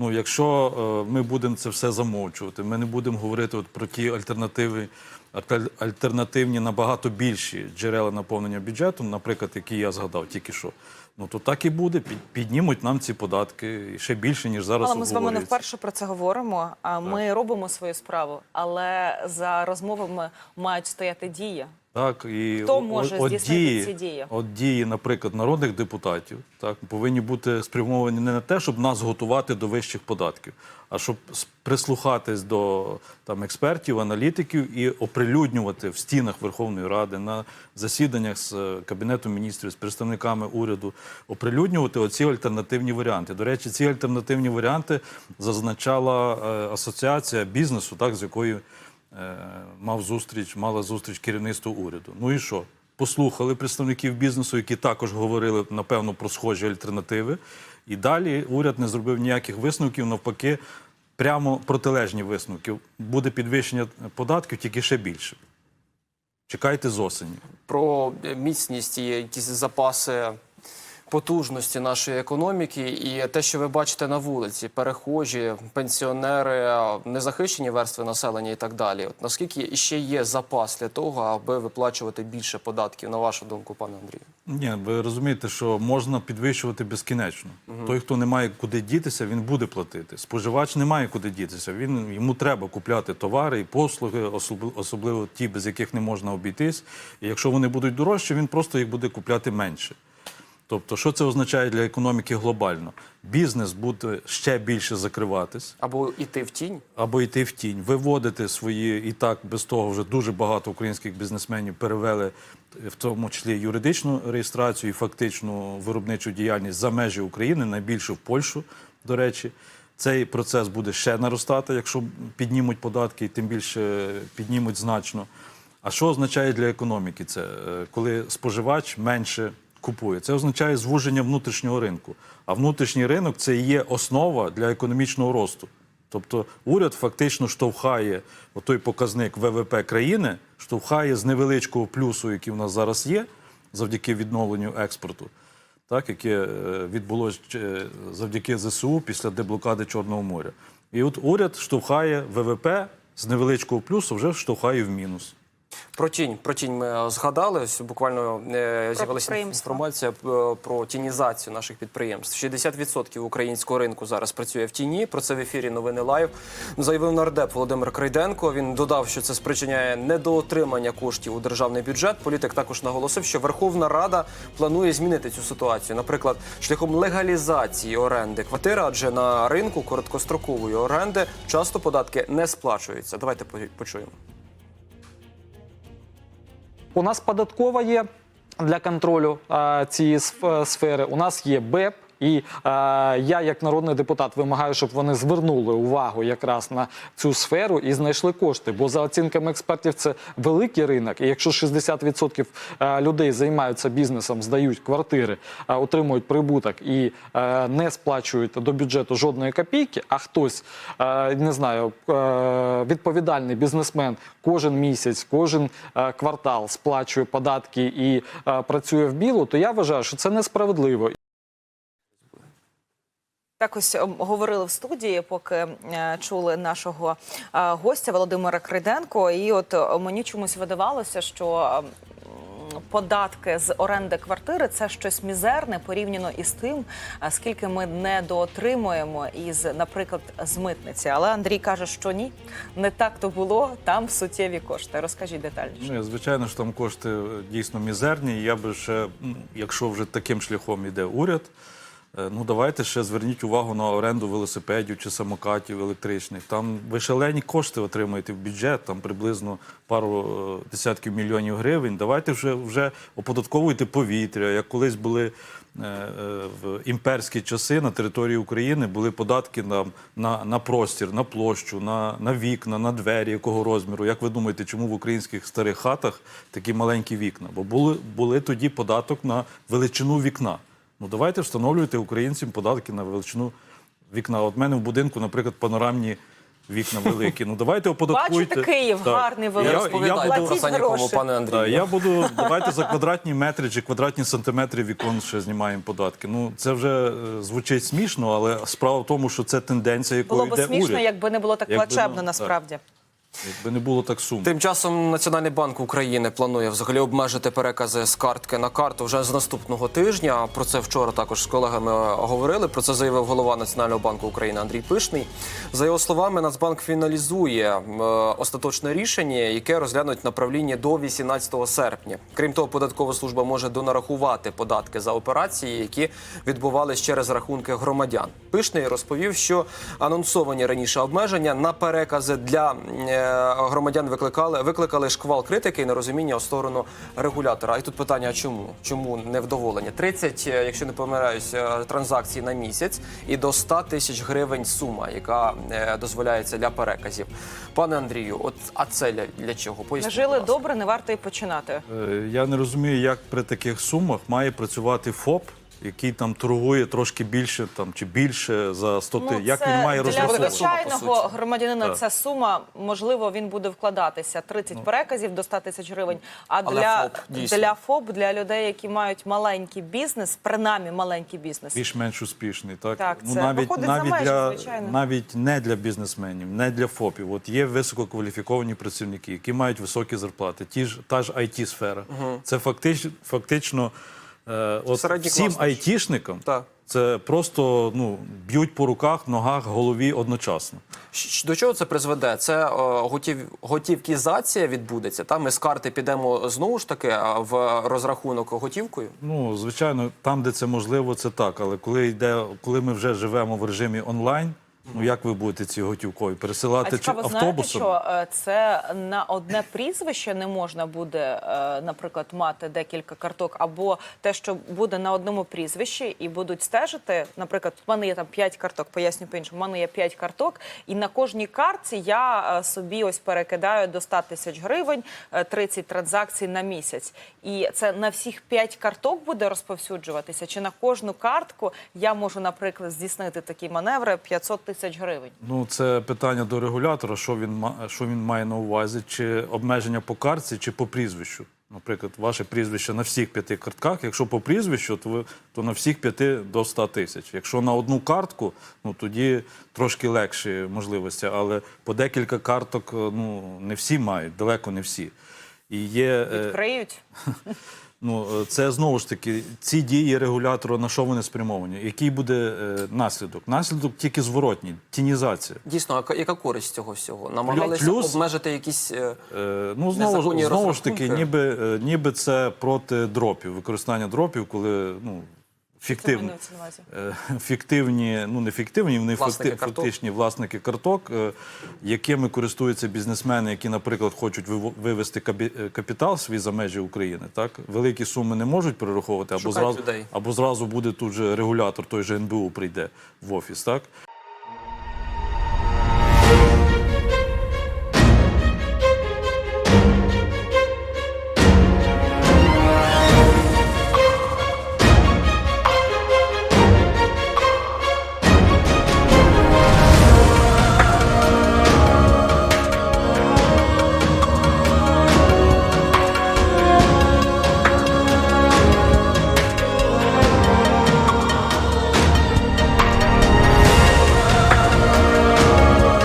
Ну, якщо е, ми будемо це все замовчувати, ми не будемо говорити от про ті альтернативи, альтер- альтернативні набагато більші джерела наповнення бюджету, наприклад, які я згадав тільки що. Ну то так і буде. Під- Піднімуть нам ці податки ще більше, ніж зараз. Але ми з вами не вперше про це говоримо. А ми робимо свою справу, але за розмовами мають стояти дії. Так, і Хто може от здійснити дії, ці дії? От дії, наприклад, народних депутатів, так повинні бути спрямовані не на те, щоб нас готувати до вищих податків, а щоб прислухатись до там експертів, аналітиків і оприлюднювати в стінах Верховної Ради на засіданнях з е, кабінетом міністрів, з представниками уряду, оприлюднювати оці альтернативні варіанти. До речі, ці альтернативні варіанти зазначала е, асоціація бізнесу, так з якою мав зустріч, мала зустріч керівництво уряду. Ну і що? Послухали представників бізнесу, які також говорили напевно про схожі альтернативи. І далі уряд не зробив ніяких висновків. Навпаки, прямо протилежні висновки. Буде підвищення податків тільки ще більше. Чекайте з осені. про міцність і якісь запаси потужності нашої економіки, і те, що ви бачите на вулиці, перехожі, пенсіонери, незахищені верстви населення і так далі. От наскільки ще є запас для того, аби виплачувати більше податків, на вашу думку, пане Андрію? Ні, ви розумієте, що можна підвищувати безкінечно. Той, хто не має куди дітися, він буде платити. Споживач не має куди дітися. Він йому треба купляти товари і послуги, особливо ті, без яких не можна обійтись. І якщо вони будуть дорожчі, він просто їх буде купляти менше. Тобто, що це означає для економіки глобально? Бізнес буде ще більше закриватись Або йти в тінь? або йти в тінь, виводити свої і так без того вже дуже багато українських бізнесменів перевели в тому числі юридичну реєстрацію і фактичну виробничу діяльність за межі України, найбільше в Польщу, до речі. Цей процес буде ще наростати, якщо піднімуть податки, і тим більше піднімуть значно. А що означає для економіки це? Е, Коли споживач менше купує. Це означає звуження внутрішнього ринку. А внутрішній ринок це є основа для економічного росту. Тобто уряд фактично штовхає той показник ВВП країни, штовхає з невеличкого плюсу, який в нас зараз є, завдяки відновленню експорту, так, яке е, відбулося е, завдяки ЗСУ після деблокади Чорного моря. І от уряд штовхає ВВП з невеличкого плюсу, вже штовхає в мінус. Про тінь, про тінь ми е, згадали. Ось буквально е, з'явилася інформація е, про тінізацію наших підприємств. 60% українського ринку зараз працює в тіні. Про це в ефірі новини лайв заявив нардеп Володимир Крайденко. Він додав, що це спричиняє недоотримання коштів у державний бюджет. Політик також наголосив, що Верховна Рада планує змінити цю ситуацію, наприклад, шляхом легалізації оренди квартири, адже на ринку короткострокової оренди часто податки не сплачуються. Давайте почуємо. У нас податкова є для контролю цієї сф- сфери. У нас є БЕП. І е, я, як народний депутат, вимагаю, щоб вони звернули увагу якраз на цю сферу і знайшли кошти. Бо за оцінками експертів, це великий ринок. І якщо 60% е, людей займаються бізнесом, здають квартири, е, отримують прибуток і е, не сплачують до бюджету жодної копійки, а хтось е, не знаю, е, відповідальний бізнесмен кожен місяць, кожен е, квартал сплачує податки і е, працює в білу, то я вважаю, що це несправедливо. Так ось ем, говорили в студії, поки е, чули нашого е, гостя Володимира Криденко. І от е, мені чомусь видавалося, що ем, податки з оренди квартири це щось мізерне порівняно із тим, скільки ми недоотримуємо із, наприклад, з митниці. Але Андрій каже, що ні, не так то було. Там суттєві кошти. Розкажіть детальніше. Ну, звичайно ж, там кошти дійсно мізерні. Я би ще, якщо вже таким шляхом йде уряд, ну давайте ще зверніть увагу на оренду велосипедів чи самокатів електричних. Там ви шалені кошти отримаєте в бюджет, там приблизно пару е, десятків мільйонів гривень. Давайте вже, вже оподатковуйте повітря, як колись були. е, е, В імперські часи на території України були податки на, на, на простір, на площу, на, на вікна, на двері, якого розміру. Як ви думаєте, чому в українських старих хатах такі маленькі вікна? Бо були, були тоді податок на величину вікна. Ну давайте встановлюйте українцям податки на величину вікна. От в мене в будинку, наприклад, панорамні вікна великі. Ну давайте оподаткуйте. Бачите, Київ гарний, великий. Я, я буду, Санікову, пане Андрію. Я буду давайте за квадратні метри чи квадратні сантиметри вікон ще знімаємо податки. Ну це вже е, звучить смішно, але справа в тому, що це тенденція, якою Було б йде смішно, уряд. якби не було так Якби, плачебно ну, насправді. Якби не було так сумно. Тим часом Національний банк України планує взагалі обмежити перекази з картки на карту вже з наступного тижня. Про це вчора також з колегами говорили. Про це заявив голова Національного банку України Андрій Пишний. За його словами, Нацбанк фіналізує е, остаточне рішення, яке розглянуть на правлінні до 18 серпня. Крім того, податкова служба може донарахувати податки за операції, які відбувались через рахунки громадян. Пишний розповів, що анонсовані раніше обмеження на перекази для е, громадян викликали викликали шквал критики і нерозуміння у сторону регулятора. І тут питання: чому? Чому невдоволення? 30, е, якщо не помиляюсь, е, транзакцій на місяць і до 100 тисяч гривень сума, яка е, дозволяється для переказів. Пане Андрію, от а це для, для чого? Поясніть, Жили добре, не варто і починати. Я не розумію, як при таких сумах має працювати ФОП, який там торгує трошки більше там чи більше за 100 тисяч. як Ну, це він має для розраховувати? по звичайного громадянина Так. ця сума, можливо, він буде вкладатися 30 переказів до 100 тисяч гривень. А Але для, ФОП, для ФОП, для людей, які мають маленький бізнес, принаймні маленький бізнес. більш-менш успішний. Так, Так, ну це навіть навіть межі, для звичайно. навіть не для бізнесменів, не для ФОПів. От є висококваліфіковані працівники, які мають високі зарплати. Ті ж та ж it сфера. Це фактично фактично е, от Середній всім айтішникам. Так. Це просто ну б'ють по руках, ногах, голові одночасно. Щ- До чого це призведе? Це е, готів, готівкізація відбудеться. Та ми з карти підемо знову ж таки е, в розрахунок готівкою. Ну, звичайно, там, де це можливо, це так. Але коли йде, коли ми вже живемо в режимі онлайн, ну як ви будете ці готівкові А пересилати чи цікаво, знаєте, що е, це на одне прізвище не можна буде, е, наприклад, мати декілька карток, або те, що буде на одному прізвищі, і будуть стежити. Наприклад, в мене є там 5 карток, поясню по іншому. У мене є 5 карток, і на кожній картці я е, собі ось перекидаю до 100 тисяч гривень, е, 30 транзакцій на місяць. І це на всіх 5 карток буде розповсюджуватися. Чи на кожну картку я можу, наприклад, здійснити такі маневри 500 тисяч гривень? Ну, це питання до регулятора, що він що він має на увазі, чи обмеження по картці, чи по прізвищу. Наприклад, ваше прізвище на всіх п'яти картках. Якщо по прізвищу, то ви то на всіх п'яти до 100 тисяч. Якщо на одну картку, ну тоді трошки легші можливості. Але по декілька карток е, ну не всі мають, далеко не всі. І є е, Відкриють? Ну, е, це знову ж таки ці дії регулятора на що вони спрямовані? Який буде е, наслідок? Наслідок тільки зворотній тінізація. Дійсно, а ка- яка користь цього всього? Намагалися Плюс- обмежити якісь. е, Е, ну знову ж знову ж таки, ніби, е, ніби це проти дропів, використання дропів, коли ну фіктивні. е, Фіктивні, ну не фіктивні, вони Власники факти, карток. фактичні власники карток, е, якими користуються бізнесмени, які, наприклад, хочуть вивести е, капітал свій за межі України. Так великі суми не можуть перераховувати, або Шукають зразу людей. або зразу буде тут же регулятор, той же НБУ прийде в офіс. Так